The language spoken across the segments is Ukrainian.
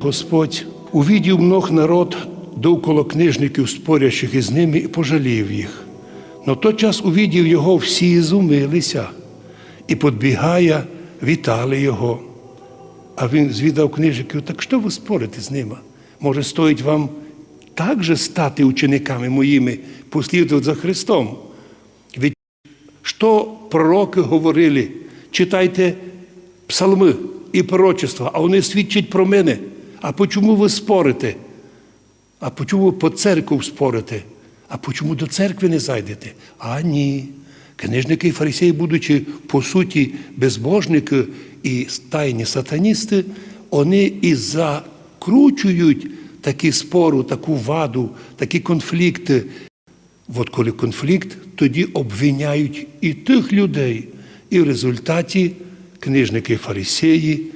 Господь увидів мног народ довкола книжників, спорящих із ними, і пожалів їх. Но той час увидів його, всі зумилися, і подбігая, вітали його. А він звідав книжників, так що ви спорите з ними? Може, стоїть вам також стати учениками моїми, послідувати за Христом? Ведь що пророки говорили? Читайте псалми і пророчества, а вони свідчать про мене. А почому ви спорите? А почому по церкву спорите? А почому до церкви не зайдете? А ні. Книжники і фарисеї, будучи по суті безбожники і тайні сатаністи, вони і закручують такі спору, таку ваду, такі конфлікти. От коли конфлікт, тоді обвиняють і тих людей. І в результаті книжники і фарисеї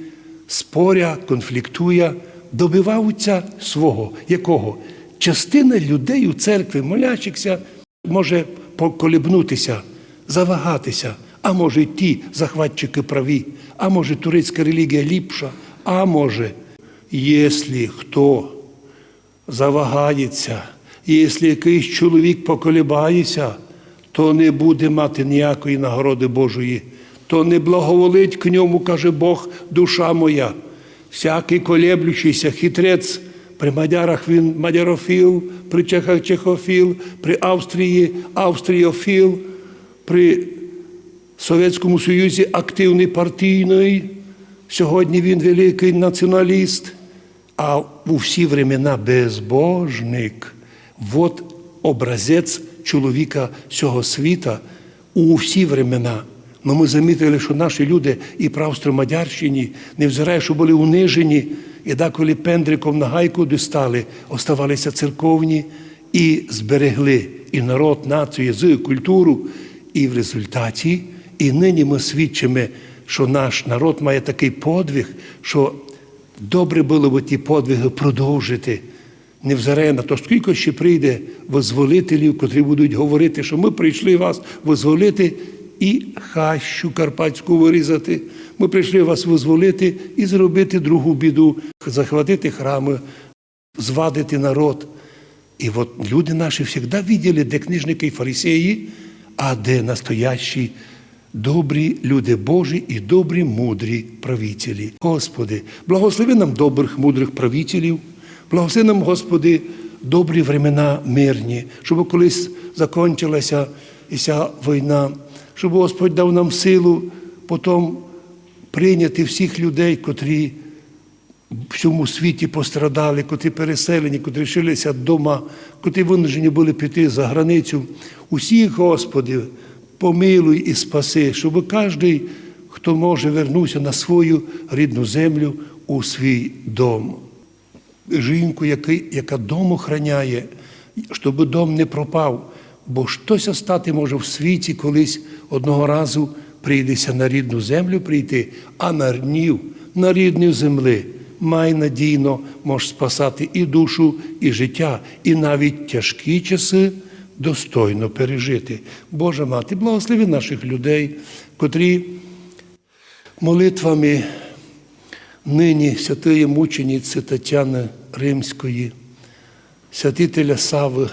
споря, конфліктуя, добиваються свого. Якого? Частина людей у церкві, молячихся, може поколібнутися, завагатися, а може ті захватчики праві, а може турецька релігія ліпша, а може, якщо хто завагається, якщо якийсь чоловік поколібається, то не буде мати ніякої нагороди Божої, то не благоволить к ньому, каже Бог, душа моя. Всякий колеблющийся хитрець, при мадярах він мадярофіл, при чехах чехофіл, при Австрії австріофіл, при Совєтському Союзі активний партійний. Сьогодні він великий націоналіст, а у всі времена безбожник. От образець чоловіка цього світа у всі времена. Ну, ми замітили, що наші люди і про Австро-Мадярщині, невзирає, що були унижені, і деколи пендриком на гайку дістали, оставалися церковні і зберегли і народ, націю, язик, культуру. І в результаті, і нині ми свідчимо, що наш народ має такий подвиг, що добре було б ті подвиги продовжити. Невзирає на то, скільки ще прийде визволителів, котрі будуть говорити, що ми прийшли вас визволити і хащу карпатську вирізати. Ми прийшли вас визволити і зробити другу біду, захватити храми, звадити народ. І от люди наші завжди виділи, де книжники і фарисеї, а де настоящі добрі люди Божі і добрі мудрі правителі. Господи, благослови нам добрих, мудрих правителів, благослови нам, Господи, добрі времена мирні, щоб колись закінчилася ця війна, щоб Господь дав нам силу потім прийняти всіх людей, котрі в всьому світі пострадали, котрі переселені, котрі лишилися вдома, котрі винужені були піти за границю. Усіх, Господи, помилуй і спаси, щоб кожен, хто може, вернувся на свою рідну землю у свій дом. Жінку, яка дом охраняє, щоб дом не пропав, бо щось стати може в світі колись одного разу прийдеться на рідну землю прийти, а на рнів, на рідну землі май надійно може спасати і душу, і життя, і навіть тяжкі часи достойно пережити. Божа мати, благослови наших людей, котрі молитвами нині святої мучениці Тетяни Римської, святителя Сави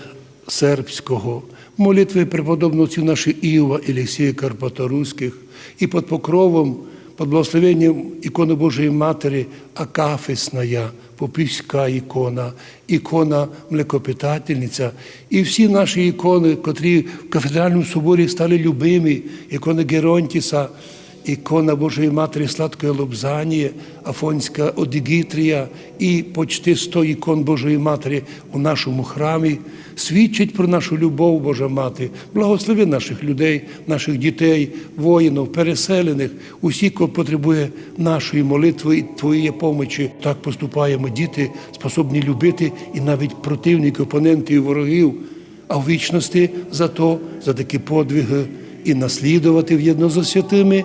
Сербського, молитви преподобного отцю Иова Іова Елексія Карпаторуських і під покровом, під благословенням ікони Божої Матері Акафисная, Попівська ікона, ікона млекопитательниця і всі наші ікони, котрі в кафедральному соборі стали любимі, ікони Геронтіса, ікона Божої Матері Сладкої Лобзанії, Афонська Одигітрія і почти 100 ікон Божої Матері у нашому храмі свідчить про нашу любов, Божа Мати, благослови наших людей, наших дітей, воїнів, переселених, усіх, хто потребує нашої молитви і Твоєї помочі. Так поступаємо діти, способні любити і навіть противників, опонентів ворогів, а в вічності за то, за такі подвиги і наслідувати в'єдно за святими